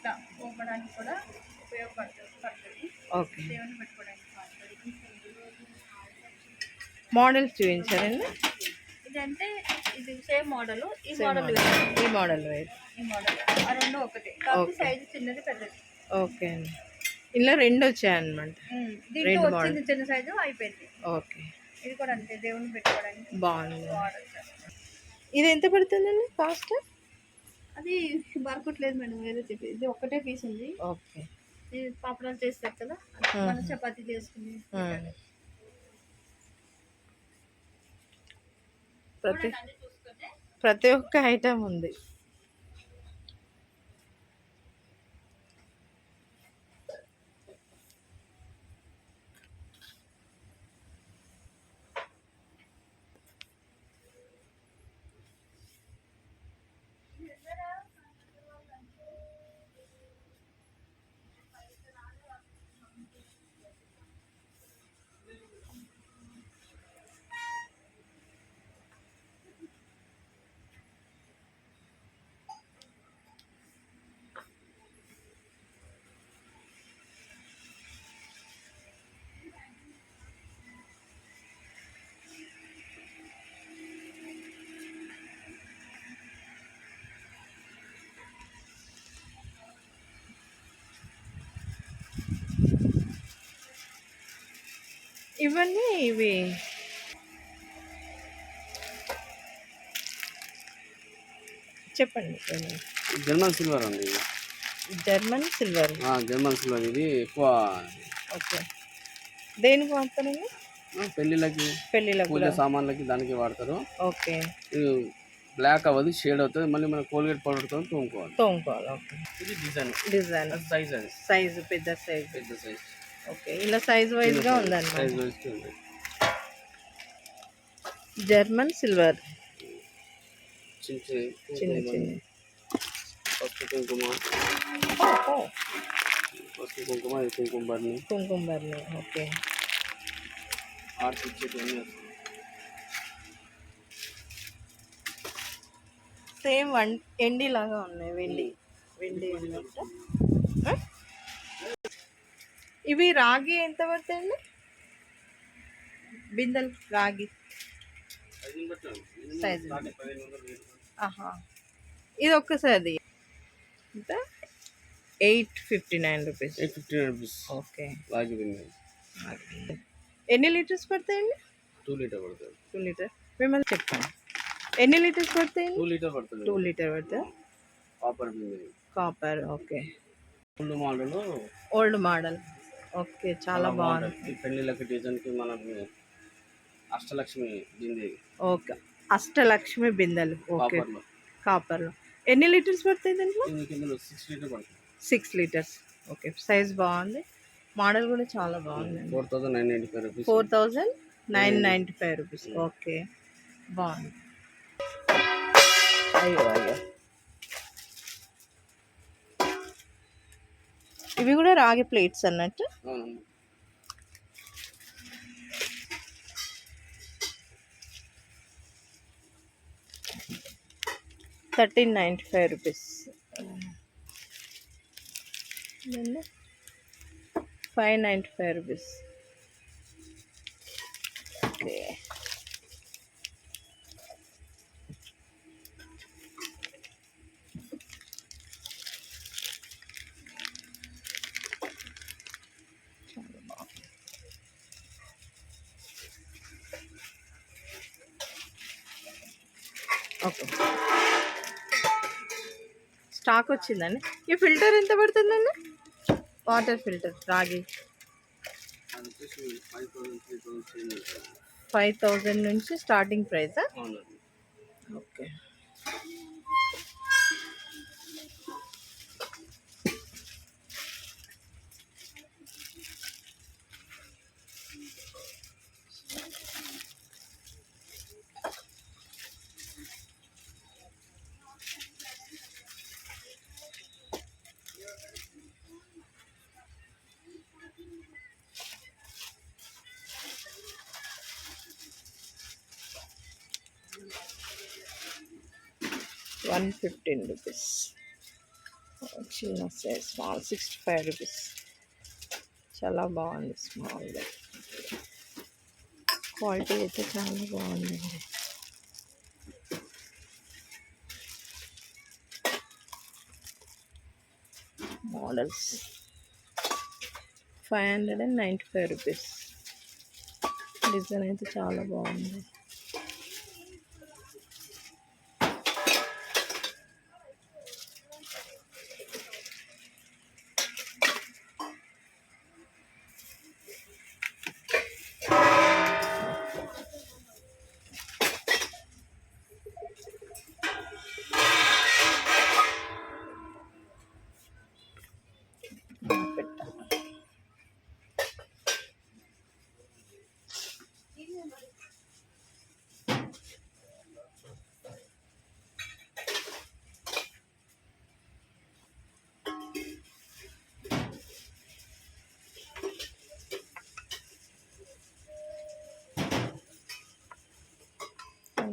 ఇట్లా పోపడానికి కూడా ఉపయోగపడుతుంది పడుతుంది. ఓకే. దేవుని పెట్టుకోవడానికి పడుతుంది మోడల్స్ చూపించారండి? ఇదంటే ఇది సేమ్ మోడల్ ఈ మోడల్. ఈ మోడల్ ఈ మోడల్ ఆ రెండు ఒకటే. Okay. సైజు చిన్నది పెద్దది. ఓకే అండి. ఇలా రెండు వచ్చాయన్నమాట. రెండు వచ్చింది చిన్న సైజు అయిపోయింది. ఓకే. ఇది కూడా అంతే దేవుని పెట్టుకోవడానికి బాగుంది. వాడచ్చు. ఇది ఎంత పడుతుందండి కాస్ట్? అది బరకట్లేదు మేడం వేరే చెప్పి ఇది ఒక్కటే పీస్ ఉంది. ఓకే. ఇది పాపడాలు చేస్తారు కదా మనం చపాతీ చేసుకుని ప్రతి ప్రతి ఒక్క ఐటమ్ ఉంది. ఇవన్నీ ఇవి. చెప్పండి. జర్మన్ సిల్వర్ అండి. German silver. జర్మన్ సిల్వర్ ఇది ఎక్కువ. ఓకే. దేనికి వాడతారండి? పెళ్ళిళ్ళకి పెళ్ళిళ్ళకు పూజ సామాన్లకి దానికి వాడతారు. ఓకే. ఇది బ్లాక్ అవ్వదు షేడ్ అవుతుంది మళ్ళీ మనం కోల్గేట్ పౌడర్తో తోముకోవాలి. తోముకోవాలి ఓకే. ఇది డిజైన్. డిజైన్. సైజ్ సైజు పెద్ద సైజు. పెద్ద సైజ్. ఓకే ఇలా సైజ్ వైజ్గా ఉందన్నమాట. సైజ్ వైజ్ ఉంది. జర్మన్ సిల్వర్ చిన్న చిన్న చిన్న చిన్న. పసుపు కుంకుమ. పసుపు కుంకుమ ఇది కుంకుమ బర్ని కుంకుమ బర్ని ఓకే ఆర్ట్ ఇచ్చేటివన్నీ వస్తాయి సేమ్ వన్ ఎండి లాగా ఉన్నాయి వెండి. వెండి ఉన్నట్టు ఆ? ఇవి రాగి ఎంత పడతాయండి? బిందెలు రాగి. సైజు. ఆహా. ఇది ఒక్కసారి. ఎంత? Eight fifty nine rupees. Eight fifty rupees. Okay. లాగి బిందె ఎన్ని లీటర్స్ పడతాయండి? టూ లీటర్ పడుతుంది టూ లీటర్. మిమ్మల్ని చెప్పండి. ఎన్ని లీటర్స్ పడతాయండి టూ లీటర్ పడుతుంది టూ లీటర్ పడతా copper copper okay. Full model. Old model. Okay చాలా బాగుంది. పెళ్ళిళ్ళకి డిజైన్కి మనకి అష్టలక్ష్మి బిందె. ఓకే అష్టలక్ష్మి బిందెలు. ఓకే కాపర్లో. ఎన్ని లీటర్స్ పడతాయి దీంట్లో? పడుతుంది సిక్స్ లీటర్స్. ఓకే సైజ్ బాగుంది. మోడల్ కూడా చాలా బాగుంది four thousand nine ninety five rupees four thousand nine ninety five rupees okay బాగుంది. అయ్యో అయ్యో. ఇవి కూడా రాగి ప్లేట్స్ అన్నట్టు. Thirteen ninety five rupees. Five ninety five rupees. Stock వచ్చిందండి. ఈ ఫిల్టర్ ఎంత పడుతుందండి? వాటర్ ఫిల్టర్ రాగి. ఫైవ్ థౌజండ్ నుంచి స్టార్టింగ్ ప్రైసా ఓకే. One fifteen rupees. చిన్న size small sixty five rupees. చాలా బాగుంది స్మాల్. క్వాలిటీ అయితే చాలా బాగుందండి models. Five hundred and ninety five rupees. Design అయితే చాలా బాగుంది.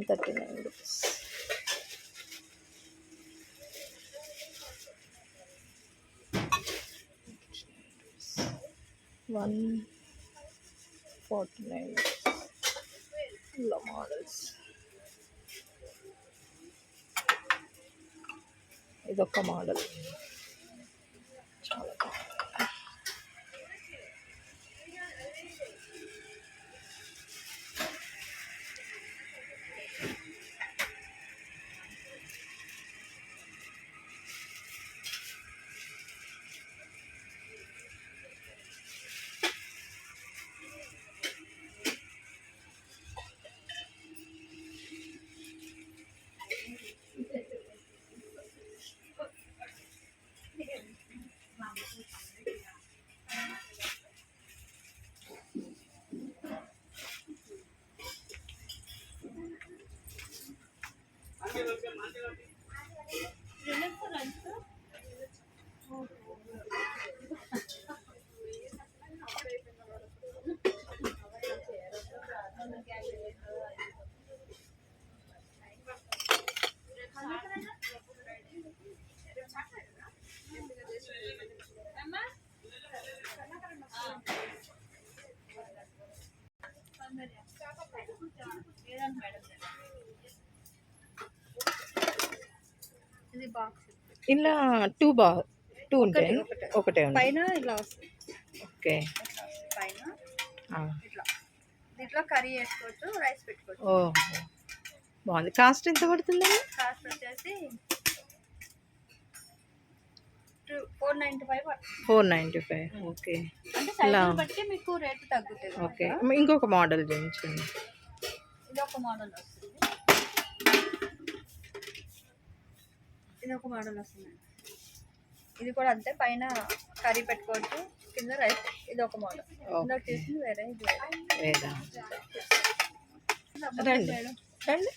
Thirty nine rupees one forty nine ఇలా మోడల్స్ ఇదొక మోడల్ చాలా బాగుంది. ఇది ఇలా టూ బా టూ ఉంటాయి ఒకటే. పైన ఇలా వస్తుంది. ఓకే. పైన. ఇట్లా. దీంట్లో కర్రీ వేసుకోవచ్చు రైస్ పెట్టుకోవచ్చు. ఓ బాగుంది. కాస్ట్ ఎంత పడుతుందండి కాస్ట్ వచ్చేసి ఫోర్ నైంటీ ఫైవ్ పడుతుంది. Four ninety five okay. అంటే ఇలా. బట్టి మీకు రేటు తగ్గుతుంది ఓకే. ఇంకొక మోడల్ చూపించండి ఇది ఒక మోడల్ వస్తుంది. ఇది ఒక మోడల్ వస్తుంది. ఇది కూడా అంతే పైన కర్రీ పెట్టుకోవచ్చు కింద రైస్ ఇది ఒక మోడల్. ఇందాక చేసింది వేరే ఇది వేరే. లేదా రండి. రండి.